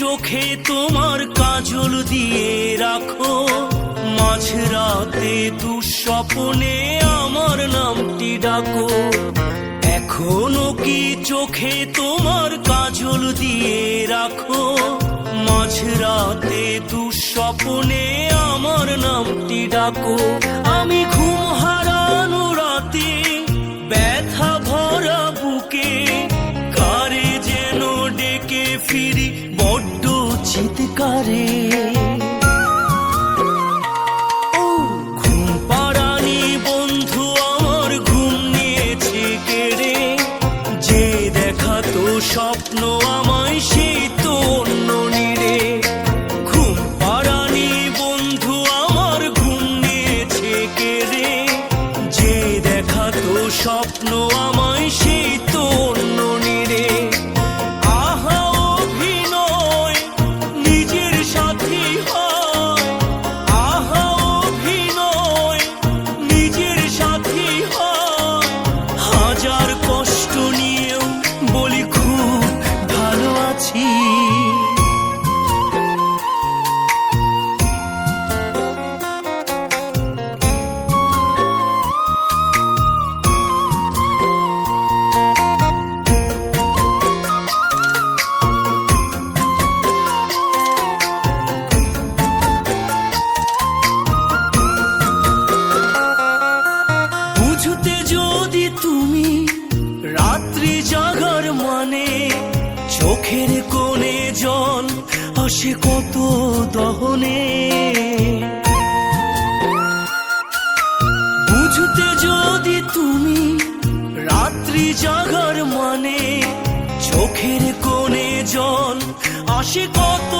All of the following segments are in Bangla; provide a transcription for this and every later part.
চোখে তোমার কাজল দিয়ে রাখো? মাঝরাতে দুঃস্বপনে আমার নামটি ডাকো। এখনও কি চোখে তোমার কাজল দিয়ে রাখো? মাঝরাতে দুঃস্বপনে আমার নামটি ডাকো। আমি স্বপ্ন আমায় সেই তো অন্য নিরে আহা, অভিনয়, নিজের সাথী হয়। আহা, অভিনয়, নিজের সাথী হয়। হাজার কষ্ট নিয়েও বলি, খুব ভালো আছি। চোখের কোণে জল আসে কত দহনে। বুঝতে যদি তুমি রাত্রি জাগার মানে চোখের কোণে জল আসে কত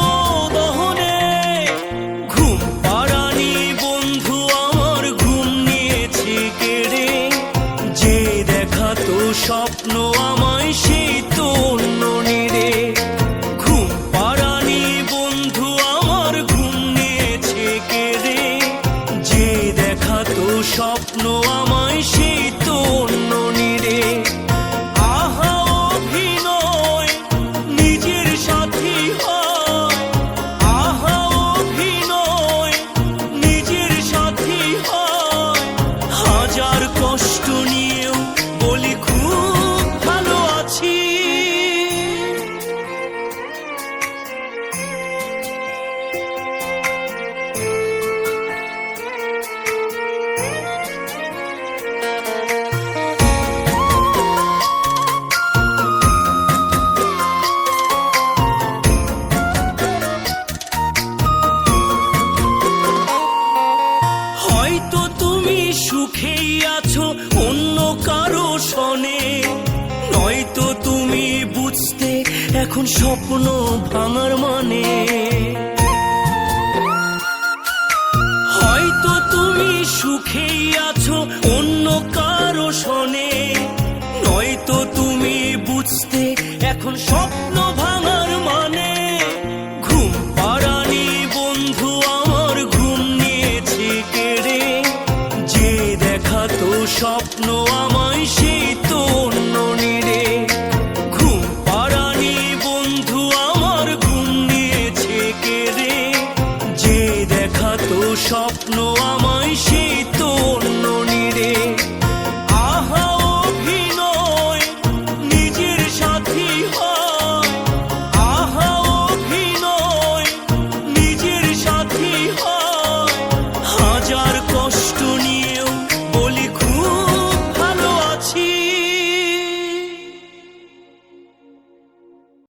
স্বপ্ন আমায় সুখেই আছো অন্য কারও সনে। নয়তো তুমি বুঝতে এখন স্বপ্ন ভাঙার মানে। হয়তো তুমি সুখেই আছো অন্য কারও সনে। নয়তো তুমি বুঝতে এখন স্বপ্ন ভাঙার মানে। স্বপ্ন আমার